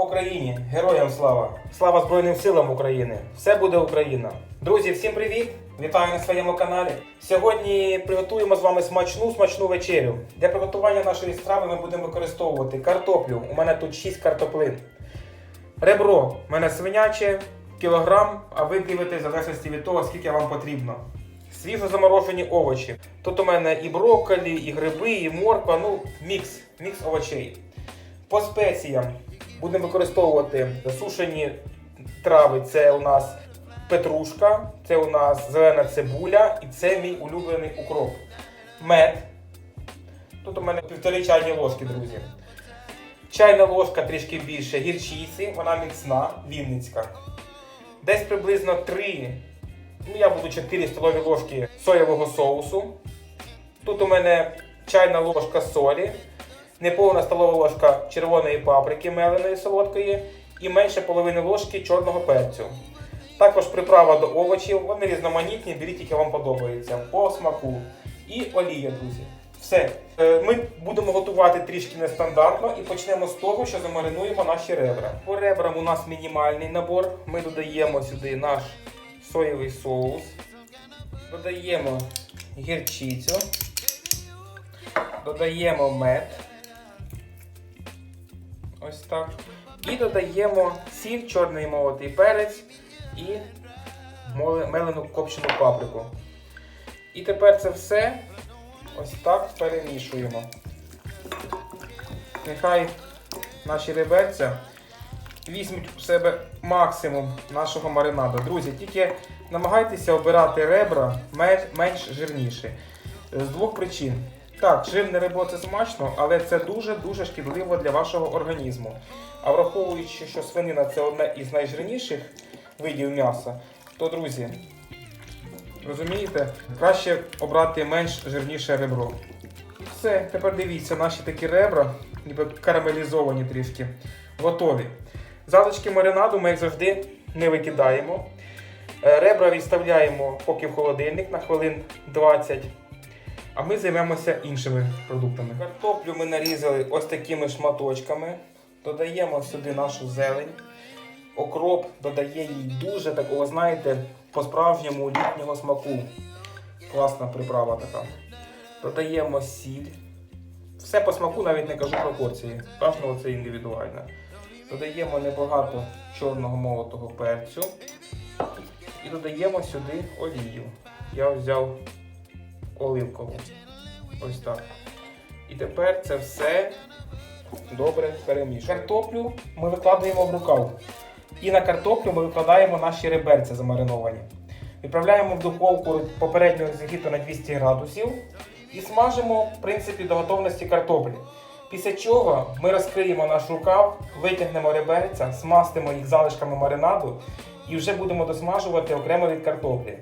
Україні! Героям слава! Слава Збройним силам України! Все буде Україна! Друзі, всім привіт! Вітаю на своєму каналі. Сьогодні приготуємо з вами смачну смачну вечерю. Для приготування нашої страви ми будемо використовувати картоплю. У мене тут 6 картоплин. Ребро у мене свиняче, кілограм, а ви дивитесь в залежності від того, скільки вам потрібно. Свіжо заморожені овочі. Тут у мене і брокколі, і гриби, і морква, ну, мікс, мікс овочей. По спеціям будемо використовувати засушені трави. Це у нас петрушка, це у нас зелена цибуля і це мій улюблений укроп. Мед. Тут у мене півтори чайні ложки, друзі. Чайна ложка трішки більше гірчиці, вона міцна, вінницька. Десь приблизно 3, ну я буду 4 столові ложки соєвого соусу. Тут у мене чайна ложка солі, неповна столова ложка червоної паприки меленої солодкої і менше половини ложки чорного перцю. Також приправа до овочів, вони різноманітні, беріть, які вам подобається, по смаку. І олія, друзі. Все. Е, Ми будемо готувати трішки нестандартно і почнемо з того, що замаринуємо наші ребра. По ребрам у нас мінімальний набор. Ми додаємо сюди наш соєвий соус, додаємо гірчицю, додаємо мед. Ось так. І додаємо сіль, чорний молотий перець і мелену копчену паприку. І тепер це все ось так перемішуємо. Нехай наші реберця візьмуть у себе максимум нашого маринаду. Друзі, тільки намагайтеся обирати ребра ме- менш жирніші. З двох причин. Так, жирне ребро це смачно, але це дуже-дуже шкідливо для вашого організму. А враховуючи, що свинина це одне із найжирніших видів м'яса, то, друзі, розумієте, краще обрати менш жирніше ребро. Все, тепер дивіться, наші такі ребра, ніби карамелізовані трішки, готові. Залишки маринаду ми, як завжди, не викидаємо. Е, Ребра відставляємо поки в холодильник на хвилин 20. А ми займемося іншими продуктами. Картоплю ми нарізали ось такими шматочками. Додаємо сюди нашу зелень. Окроп додає їй дуже такого, знаєте, по-справжньому літнього смаку. Класна приправа така. Додаємо сіль. Все по смаку, навіть не кажу пропорції. Кожного це індивідуально. Додаємо небагато чорного молотого перцю. І додаємо сюди олію. Я взяв оливкову. Ось так. І тепер це все добре перемішуємо. Картоплю ми викладаємо в рукав. І на картоплю ми викладаємо наші реберця замариновані. Відправляємо в духовку попередньо зігріту на 200 градусів і смажимо в принципі до готовності картоплі. Після чого ми розкриємо наш рукав, витягнемо реберця, смастимо їх залишками маринаду і вже будемо досмажувати окремо від картоплі.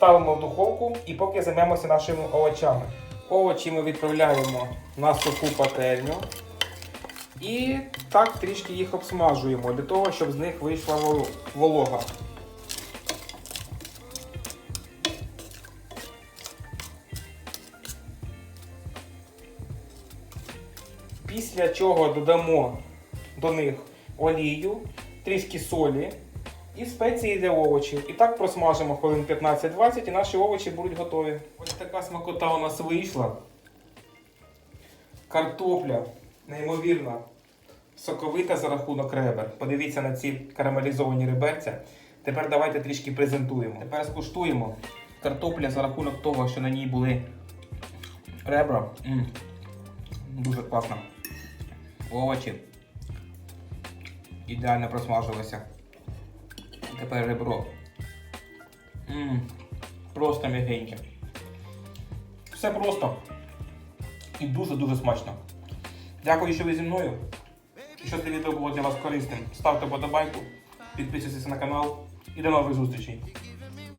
Ставимо в духовку і поки займемося нашими овочами. Овочі ми відправляємо на суху пательню. І так трішки їх обсмажуємо для того, щоб з них вийшла волога. Після чого додамо до них олію, трішки солі і спеції для овочів. І так просмажимо хвилин 15-20 і наші овочі будуть готові. Ось така смакота у нас вийшла. Картопля, неймовірна, соковита за рахунок ребер. Подивіться на ці карамелізовані реберця. Тепер давайте трішки презентуємо. Тепер скуштуємо. Картопля за рахунок того, що на ній були ребра. М, Дуже класно. Овочі. Ідеально просмажилося. Тепер ребро. М, Просто м'ягеньке. Все просто. І дуже-дуже смачно. Дякую, що ви зі мною. Якщо це відео було для вас корисним, ставте подобайку, підписуйтесь на канал і до нових зустрічей.